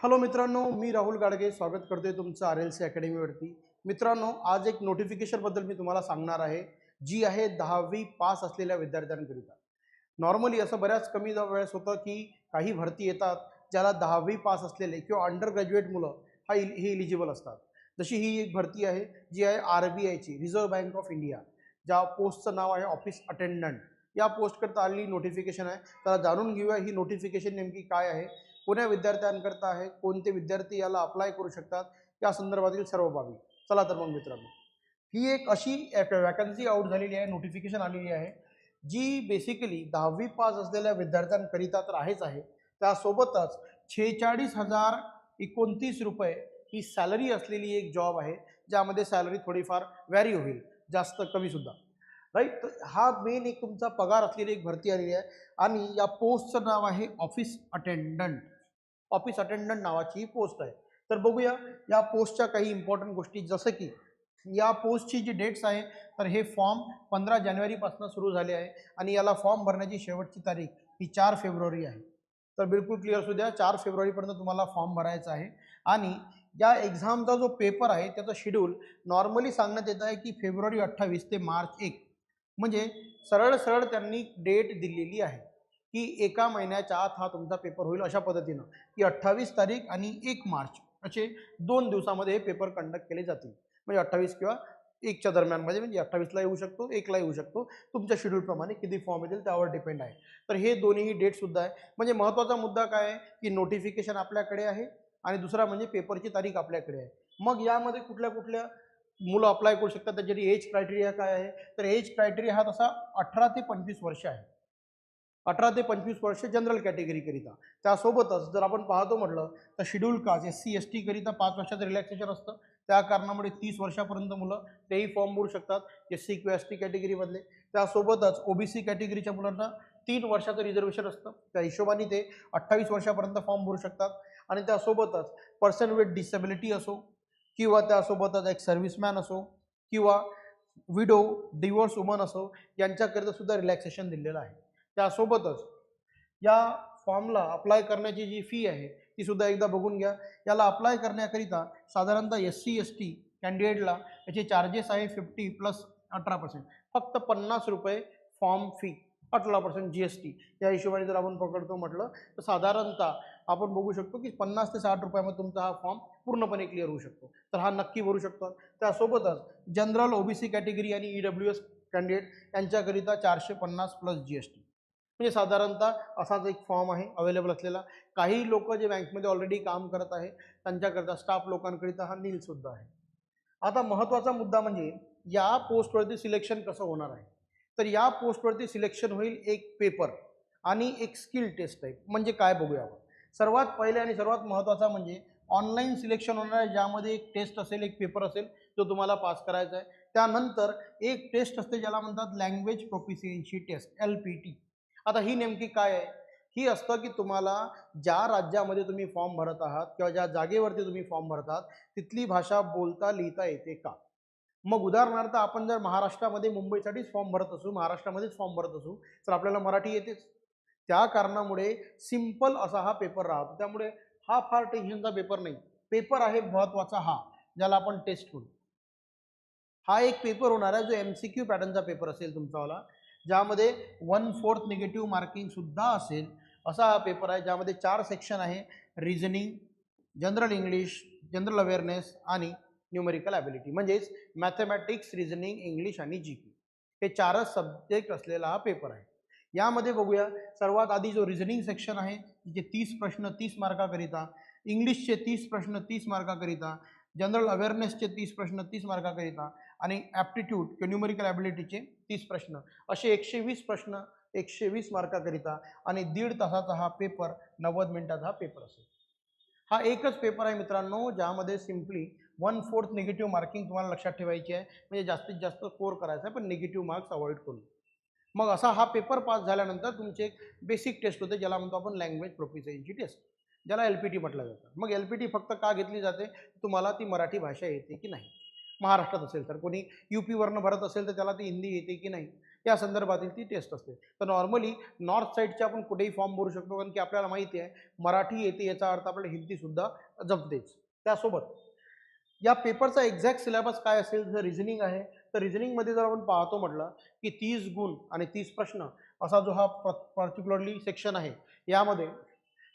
Hello मित्रांनो मी राहुल गाडगे. स्वागत करतोय तुमचं आर एल सी अकॅडमीवरती मित्रांनो आज एक नोटिफिकेशनबद्दल मी तुम्हाला सांगणार आहे जी आहे दहावी पास असलेल्या विद्यार्थ्यांकरिता. नॉर्मली असं बऱ्याच कमी वेळेस होतं की काही भरती येतात ज्याला दहावी पास असलेले किंवा अंडर ग्रॅज्युएट मुलं हा इल हे इलिजिबल असतात. जशी ही एक भरती आहे जी आहे आर बी आयची रिझर्व्ह बँक ऑफ इंडिया ज्या पोस्टचं नाव आहे ऑफिस अटेंडंट या पोस्टकरता आलेली नोटिफिकेशन आहे. त्याला जाणून घेऊया ही नोटिफिकेशन नेमकी काय आहे. कोण्या विद्यार्थ्यांकरता आहे कोणते विद्यार्थी याला अप्लाय करू शकतात या संदर्भातील सर्व बाबी. चला तर मग मित्रांनो. ही एक अशी वॅकन्सी आउट झालेली आहे नोटिफिकेशन आलेली आहे जी बेसिकली दहावी पास असलेल्या विद्यार्थ्यांकरिता तर आहेच आहे. त्यासोबतच छेचाळीस हजार एकोणतीस रुपये ही सॅलरी असलेली एक जॉब आहे ज्यामध्ये सॅलरी थोडीफार व्हॅरी होईल जास्त कमीसुद्धा राईट तर हा मेन एक तुमचा पगार असलेली एक भरती आलेली आहे. आणि या पोस्टचं नाव आहे ऑफिस अटेंडंट ऑफिस अटेंडंट नावाची ही पोस्ट आहे. तर बघूया या पोस्टच्या काही इम्पॉर्टंट गोष्टी. जसं की या पोस्टची जी डेट्स आहे तर हे फॉर्म पंधरा जानेवारीपासून सुरू झाले आहे आणि याला फॉर्म भरण्याची शेवटची तारीख ही चार फेब्रुवारी आहे. तर बिलकुल क्लिअर असू द्या चार फेब्रुवारीपर्यंत तुम्हाला फॉर्म भरायचा आहे. आणि या एक्झामचा जो पेपर आहे त्याचा शेड्यूल नॉर्मली सांगण्यात येत आहे की फेब्रुवारी अठ्ठावीस ते मार्च एक. म्हणजे सरळ सरळ त्यांनी डेट दिलेली आहे. की एका महिन्याच्या आत हा तुमचा पेपर होईल अशा पद्धतीनं की अठ्ठावीस तारीख आणि एक मार्च असे दोन दिवसामध्ये हे पेपर कंडक्ट केले जातील. म्हणजे अठ्ठावीस किंवा एकच्या दरम्यानमध्ये म्हणजे अठ्ठावीसला येऊ शकतो एकला येऊ शकतो. तुमच्या शेड्यूलप्रमाणे किती फॉर्म येतील त्यावर डिपेंड आहे. तर हे दोन्ही डेटसुद्धा आहे. म्हणजे महत्त्वाचा मुद्दा काय आहे? की नोटिफिकेशन आपल्याकडे आहे आणि दुसरा म्हणजे पेपरची तारीख आपल्याकडे आहे. मग यामध्ये कुठल्या कुठल्या मुलं अप्लाय करू शकतात? त्याच्यासाठी एज क्रायटेरिया काय आहे? तर एज क्रायटेरिया हा तसा अठरा ते पंचवीस वर्ष आहे. अठरा ते पंचवीस वर्ष जनरल कॅटेगरीकरिता त्यासोबतच जर आपण पाहतो म्हटलं तर schedule caste S C S टीकरिता पाच वर्षाचं रिलॅक्सेशन असतं. त्या कारणामुळे तीस वर्षापर्यंत मुलं तेही फॉर्म भरू शकतात. एस सी किंवा एस टी कॅटेगरीमधले त्यासोबतच ओ बी सी कॅटेगरीच्या मुलांना तीन वर्षाचं रिझर्वेशन असतं. त्या हिशोबाने ते अठ्ठावीस वर्षापर्यंत फॉर्म भरू शकतात. आणि त्यासोबतच पर्सन विथ डिसेबिलिटी असो किंवा त्यासोबतच एक सर्व्हिसमॅन असो किंवा विडो डिवोर्स वुमन असो यांच्याकरिता सुद्धा रिलॅक्सेशन दिलेलं आहे. त्यासोबतच या फॉर्मला अप्लाय करण्याची जी फी आहे ती सुद्धा एकदा बघून घ्या. याला अप्लाय करण्याकरिता साधारणतः एस सी एस टी कॅन्डिडेटला याचे चार्जेस आहे फिफ्टी प्लस अठरा पर्सेंट फक्त पन्नास रुपये फॉर्म फी अठरा पर्सेंट जी एस टी या हिशोबाने जर आपण पकडतो म्हटलं तर साधारणतः आपण बघू शकतो की पन्नास ते साठ रुपयामध्ये तुमचा हा फॉर्म पूर्णपणे क्लिअर होऊ शकतो. तर हा नक्की भरू शकतो. त्यासोबतच general O B C category आणि ई डब्ल्यू एस कॅन्डिडेट यांच्याकरिता चारशे पन्नास प्लस जी एस टी म्हणजे साधारणतः असाच एक फॉर्म आहे अवेलेबल असलेला. काही लोक जे बँकमध्ये ऑलरेडी काम करत आहे त्यांच्याकरता स्टाफ लोकांकरिता हा नीलसुद्धा आहे. आता महत्त्वाचा मुद्दा म्हणजे या पोस्टवरती सिलेक्शन कसं होणार आहे? तर या पोस्टवरती सिलेक्शन होईल एक पेपर आणि एक स्किल टेस्ट टाईप. म्हणजे काय बघूया आपण. सर्वात पहिले आणि सर्वात महत्त्वाचा म्हणजे ऑनलाईन सिलेक्शन होणार आहे ज्यामध्ये एक टेस्ट असेल एक पेपर असेल जो तुम्हाला पास करायचा आहे. त्यानंतर एक टेस्ट असते ज्याला म्हणतात language proficiency test L P T आता ही नेमकी काय आहे? ही असतं की तुम्हाला ज्या राज्यामध्ये तुम्ही फॉर्म भरत आहात किंवा ज्या जागेवरती तुम्ही फॉर्म भरतात तिथली भाषा बोलता लिहिता येते का? मग उदाहरणार्थ आपण जर महाराष्ट्रामध्ये मुंबईसाठीच फॉर्म भरत असू महाराष्ट्रामध्येच फॉर्म भरत असू तर आपल्याला मराठी येतेच. त्या कारणामुळे सिंपल असा हा पेपर राहतो. त्यामुळे हा फार टेन्शनचा पेपर नाही. पेपर आहे महत्त्वाचा हा ज्याला आपण टेस्ट करू हा एक पेपर होणार आहे जो एम सी क्यू पॅटर्नचा पेपर असेल तुमचावाला ज्यामध्ये वन फोर्थ निगेटिव्ह मार्किंगसुद्धा असेल असा हा पेपर आहे ज्यामध्ये चार सेक्शन आहे reasoning general English general awareness आणि न्यूमेरिकल ॲबिलिटी म्हणजेच मॅथमॅटिक्स रिझनिंग इंग्लिश आणि जी के हे चारच सब्जेक्ट असलेला हा पेपर आहे. यामध्ये बघूया सर्वात आधी जो रिझनिंग सेक्शन आहे तिचे तीस प्रश्न तीस मार्काकरिता इंग्लिशचे तीस प्रश्न तीस मार्काकरिता जनरल अवेअरनेसचे तीस प्रश्न तीस मार्काकरिता आणि ॲप्टिट्यूड किंवा न्यूमेरिकल ॲबिलिटीचे तीस प्रश्न. असे एकशे वीस प्रश्न एकशे वीस मार्काकरिता आणि दीड तासाचा हा पेपर नव्वद मिनिटाचा हा पेपर असेल. हा एकच पेपर आहे मित्रांनो ज्यामध्ये simply one fourth negative marking तुम्हाला लक्षात ठेवायची आहे. म्हणजे जास्तीत जास्त स्कोर करायचा आहे पण निगेटिव्ह मार्क्स अवॉइड करून मग असा हा पेपर पास झाल्यानंतर तुमचे एक बेसिक टेस्ट होते ज्याला म्हणतो आपण लँग्वेज प्रोफिशियन्सी टेस्ट ज्याला एल पी टी म्हटलं जातं. मग एल पी टी फक्त का घेतली जाते? तुम्हाला ती मराठी भाषा येते की नाही? महाराष्ट्रात असेल. तर कोणी यू पीवरनं भरत असेल तर त्याला ती हिंदी येते की नाही या संदर्भातील ती टेस्ट असते. तर नॉर्मली नॉर्थ साईडचे आपण कुठेही फॉर्म भरू शकतो कारण की आपल्याला माहिती आहे मराठी येते याचा अर्थ आपल्याला हिंदीसुद्धा जमतेच. त्यासोबत या पेपरचा एक्झॅक्ट सिलेबस काय असेल जर रिझनिंग आहे तर रिझनिंगमध्ये जर आपण पाहतो म्हटलं की तीस गुण आणि तीस प्रश्न असा जो हा पर्टिक्युलरली सेक्शन आहे यामध्ये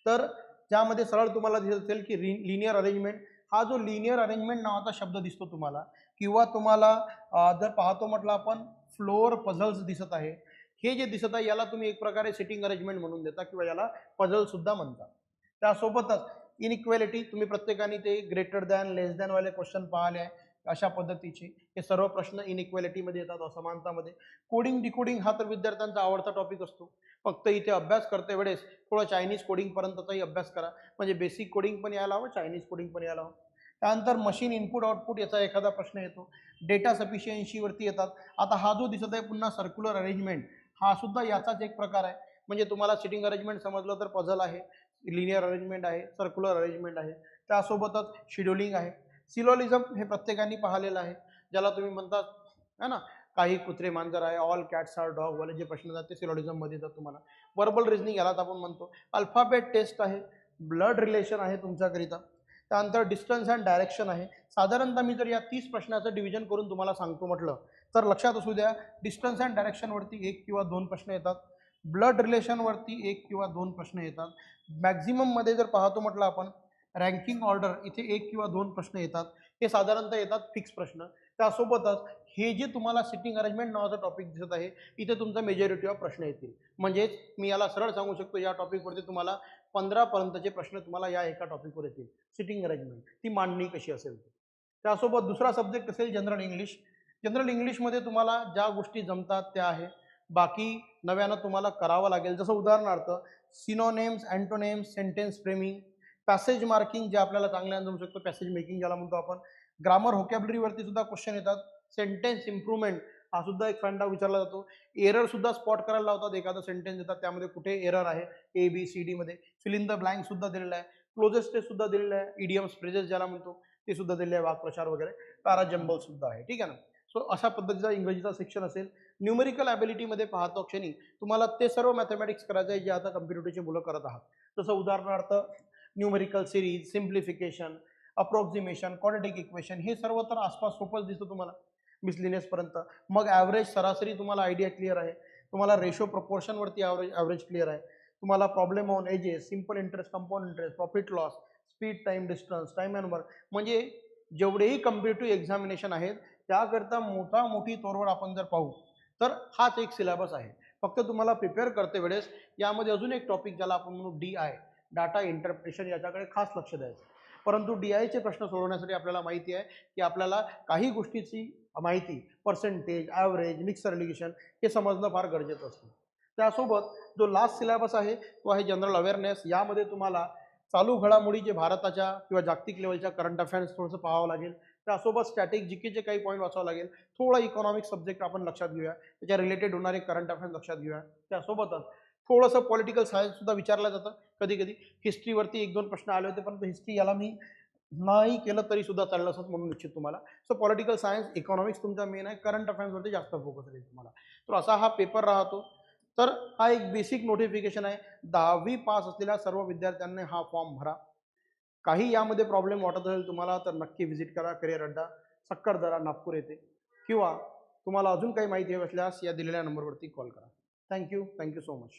तर ज्यामध्ये सरळ तुम्हाला दिसत असेल की रि लिनियर अरेंजमेंट हा जो लिनियर अरेंजमेंट नावाचा शब्द दिसतो तुम्हाला किंवा तुम्हाला जर पाहतो म्हटलं आपण फ्लोअर पझल्स दिसत आहे. हे जे दिसत आहे याला तुम्ही एक प्रकारे सिटिंग अरेंजमेंट म्हणून देता किंवा याला पझलसुद्धा म्हणता. त्यासोबतच इनइक्वॅलिटी तुम्ही प्रत्येकाने ते ग्रेटर दॅन लेस दॅनवाले क्वेश्चन पाहिले. आहे अशा पद्धतीचे. हे सर्व प्रश्न इनइक्वॅलिटीमध्ये येतात असमानतामध्ये. कोडिंग डिकोडिंग हा तर विद्यार्थ्यांचा आवडता टॉपिक असतो. फक्त इथे अभ्यास करते वेळेस थोडं चायनीज कोडिंगपर्यंतचाही अभ्यास करा. म्हणजे बेसिक कोडिंग पण यायला हवं चायनीज कोडिंग पण यायला हवं. त्यानंतर मशीन इनपुट आउटपुट याचा एखादा प्रश्न येतो. डेटा सफिशियन्सीवरती येतात. आता हा जो दिसत आहे पुन्हा सर्क्युलर अरेंजमेंट हा सुद्धा याचाच एक प्रकार आहे. म्हणजे तुम्हाला सिटिंग अरेंजमेंट समजलं तर पझल आहे लिनियर अरेंजमेंट आहे सर्क्युलर अरेंजमेंट आहे. त्यासोबतच शेड्युलिंग आहे. सिलोलिझम हे प्रत्येकाने पाहिलेलं आहे. ज्याला तुम्ही म्हणतात है ना काही कुत्रे मांजर आहे ऑल कॅट्स आर डॉग वाले जे प्रश्न येतात ते सिलोलिझममध्ये येतात तुम्हाला. वर्बल रिझनिंग यालाच आपण म्हणतो. अल्फाबेट टेस्ट आहे ब्लड रिलेशन आहे तुमच्याकरिता. त्यानंतर डिस्टन्स अँड डायरेक्शन आहे. साधारणतः मी जर या तीस प्रश्नाचं डिव्हिजन करून तुम्हाला सांगतो म्हटलं तर लक्षात असू द्या डिस्टन्स अँड डायरेक्शनवरती एक किंवा दोन प्रश्न येतात. ब्लड रिलेशनवरती एक किंवा दोन प्रश्न येतात. मॅक्झिमममध्ये जर पाहतो म्हटलं आपण रँकिंग ऑर्डर इथे एक किंवा दोन प्रश्न येतात. हे साधारणतः येतात फिक्स प्रश्न. त्यासोबतच हे जे तुम्हाला सिटिंग अरेंजमेंट नावाचा टॉपिक दिसत आहे इथे तुमचा मेजॉरिटी ऑफ प्रश्न येतील. म्हणजेच मी याला सरळ सांगू शकतो या टॉपिकवरती तुम्हाला पंधरापर्यंतचे प्रश्न तुम्हाला या एका टॉपिकवर येतील. सिटिंग अरेंजमेंट ती मांडणी कशी असेल? त्यासोबत दुसरा सब्जेक्ट असेल जनरल इंग्लिश जनरल इंग्लिशमध्ये तुम्हाला ज्या गोष्टी जमतात त्या आहे. बाकी नव्यानं तुम्हाला करावं लागेल. जसं उदाहरणार्थ synonyms antonyms sentence framing passage marking जे आपल्याला चांगल्यानं जमू शकतो पॅसेज मेकिंग ज्याला म्हणतो आपण. ग्रामर होकॅबलरीवरती सुद्धा क्वेश्चन येतात. सेंटेन्स इम्प्रूव्हमेंट हा सुद्धा एक फंडा विचारला जातो. एरर सुद्धा स्पॉट करायला लावतात. एखादा सेंटेन्स देतात त्यामध्ये कुठे एरर आहे? ए बी सी डीमध्ये फिल इन द ब्लँक सुद्धा दिलेलं आहे. क्लोजेस्ट टेस्ट सुद्धा दिलेलं आहे. ईडीएम्स फ्रेजेस ज्याला म्हणतो ते सुद्धा दिलेले आहे. वाक्प्रचार वगैरे. पॅरा जंबल सुद्धा आहे. ठीक आहे ना? सो अशा पद्धतीचा इंग्रजीचा सेक्शन असेल. न्यूमेरिकल ॲबिलिटीमध्ये पाहतो क्षणी तुम्हाला ते सर्व मॅथमॅटिक्स करायचं आहे जे आता कम्प्युटरचे मुलं करत आहात. जसं उदाहरणार्थ numerical series simplification approximation quadratic equation हे सर्व तर आसपास सोपंच दिसतं तुम्हाला मिसलिनियसपर्यंत मग ॲव्हरेज सरासरी तुम्हाला आयडिया क्लिअर आहे. तुम्हाला रेशो प्रपोर्शनवरती ॲव्हरेज ॲव्हरेज क्लिअर आहे. तुम्हाला problem on ages simple interest compound interest profit loss speed time distance time and work म्हणजे जेवढेही कम्पिटेटिव्ह एक्झामिनेशन आहेत त्याकरता मोठा मोठी तोरवड आपण जर पाहू तर हाच एक सिलेबस आहे. फक्त तुम्हाला प्रिपेअर करते वेळेस यामध्ये अजून एक टॉपिक ज्याला आपण म्हणू डी आय डाटा इंटरप्रिटेशन याच्याकडे खास लक्ष द्यायचं. परंतु डी आयचे प्रश्न सोडवण्यासाठी आपल्याला माहिती आहे की आपल्याला काही गोष्टीची माहिती पर्सेंटेज ॲव्हरेज मिक्सर रिलिगेशन हे समजणं फार गरजेचं असतं. त्यासोबत जो लास्ट सिलेबस आहे तो आहे जनरल अवेअरनेस यामध्ये तुम्हाला चालू घडामोडी जे भारताच्या किंवा जागतिक लेवलच्या करंट अफेअर्स थोडंसं पाहावं लागेल. त्यासोबत स्टॅटिक जी केचे काही पॉईंट वाचावं लागेल. थोडा इकॉनॉमिक सब्जेक्ट आपण लक्षात घेऊया. त्याच्या रिलेटेड होणारे करंट अफेअर्स लक्षात घेऊया. त्यासोबतच थोडंसं पॉलिटिकल सायन्ससुद्धा विचारलं जातं कधी कधी हिस्ट्रीवरती एक दोन प्रश्न आले होते परंतु हिस्ट्री याला मी नाही केलं तरी सुद्धा चाललं असंच म्हणून इच्छित तुम्हाला. सो पॉलिटिकल सायन्स इकॉनॉमिक्स तुमचा मेन आहे. करंट अफेअर्सवरती जास्त फोकस राहील तुम्हाला. तर असा हा पेपर राहतो. तर हा एक बेसिक नोटिफिकेशन आहे. दहावी पास असलेल्या सर्व विद्यार्थ्यांनी हा फॉर्म भरा. काही यामध्ये प्रॉब्लेम वाटत असेल तुम्हाला तर नक्की व्हिजिट करा. करिअर अड्डा सक्करदरा नागपूर येथे. किंवा तुम्हाला अजून काही माहिती हवी असल्यास या दिलेल्या नंबरवरती कॉल करा. Thank you thank you so much